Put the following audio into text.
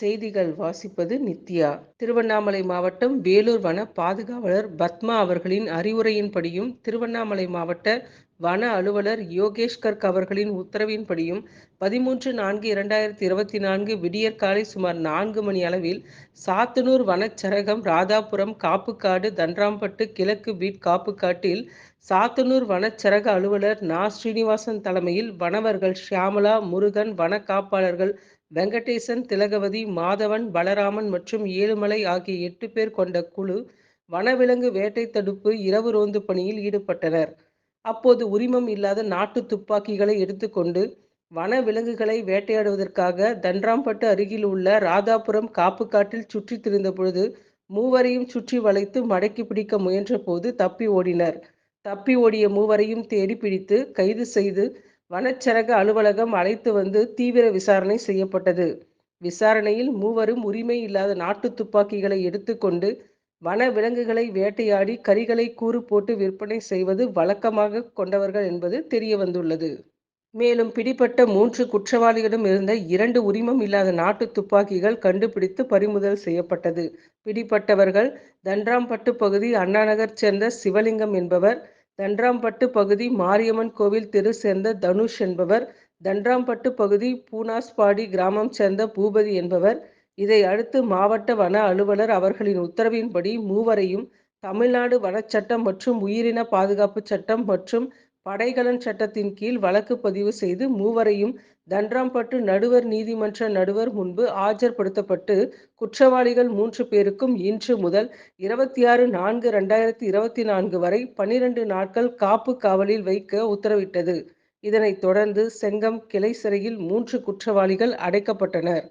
செய்திகள் வாசிப்பது நித்யா. திருவண்ணாமலை மாவட்டம் வேலூர் வன பாதுகாவலர் பத்மா அவர்களின் அறிவுரையின்படியும் திருவண்ணாமலை மாவட்ட வன அலுவலர் யோகேஷ் கர்க் அவர்களின் உத்தரவின்படியும் பதிமூன்று நான்கு இரண்டாயிரத்தி இருபத்தி நான்கு விடியற்காலை சுமார் நான்கு மணி அளவில் சாத்தனூர் வனச்சரகம் ராதாபுரம் காப்புக்காடு தன்றாம்பட்டு கிழக்கு பீட் காப்புக்காட்டில் சாத்தனூர் வனச்சரக அலுவலர் நா. ஸ்ரீனிவாசன் தலைமையில் வனவர்கள் ஷியாமலா முருகன் வன காப்பாளர்கள் வெங்கடேசன் திலகவதி மாதவன் பலராமன் மற்றும் ஏழுமலை ஆகிய எட்டு பேர் கொண்ட குழு வனவிலங்கு வேட்டை தடுப்பு இரவு ரோந்து பணியில் ஈடுபட்டனர். அப்போது உரிமம் இல்லாத நாட்டு துப்பாக்கிகளை எடுத்துக்கொண்டு வன விலங்குகளை வேட்டையாடுவதற்காக தன்றாம்பட்டு அருகில் உள்ள ராதாபுரம் காப்புக்காட்டில் சுற்றி திரிந்த பொழுது மூவரையும் சுற்றி வளைத்து மடக்கி பிடிக்க முயன்ற போது தப்பி ஓடினர். தப்பி ஓடிய மூவரையும் தேடி பிடித்து கைது செய்து வனச்சரக அலுவலகம் அழைத்து வந்து தீவிர விசாரணை செய்யப்பட்டது. விசாரணையில் மூவரும் உரிமை இல்லாத நாட்டு துப்பாக்கிகளை எடுத்துக்கொண்டு வன விலங்குகளை வேட்டையாடி கறிகளை கூறு போட்டு விற்பனை செய்வது வழக்கமாக கொண்டவர்கள் என்பது தெரிய வந்துள்ளது. மேலும் பிடிப்பட்ட மூன்று குற்றவாளிகளிடம் இருந்த இரண்டு உரிமம் இல்லாத நாட்டு துப்பாக்கிகள் கண்டுபிடித்து பறிமுதல் செய்யப்பட்டது. பிடிப்பட்டவர்கள் தன்றாம்பட்டு பகுதி அண்ணாநகர் சேர்ந்த சிவலிங்கம் என்பவர் தன்றாம்பட்டு பகுதி மாரியம்மன் கோவில் தெரு சேர்ந்த தனுஷ் என்பவர் தன்றாம்பட்டு பகுதி பூனாஸ்பாடி கிராமம் சேர்ந்த பூபதி என்பவர். இதை அடுத்து மாவட்ட வன அலுவலர் அவர்களின் உத்தரவின்படி மூவரையும் தமிழ்நாடு வனச்சட்டம் மற்றும் உயிரின பாதுகாப்பு சட்டம் மற்றும் படைகலன் சட்டத்தின் கீழ் வழக்கு பதிவு செய்து மூவரையும் தன்றாம்பட்டு நடுவர் நீதிமன்ற நடுவர் முன்பு ஆஜர்படுத்தப்பட்டு குற்றவாளிகள் மூன்று பேருக்கும் இன்று முதல் இருபத்தி ஆறு நான்கு ரெண்டாயிரத்தி இருபத்தி நான்கு வரை பனிரெண்டு நாட்கள் காப்பு காவலில் வைக்க உத்தரவிட்டது. இதனைத் தொடர்ந்து செங்கம் கிளை சிறையில் மூன்று குற்றவாளிகள் அடைக்கப்பட்டனர்.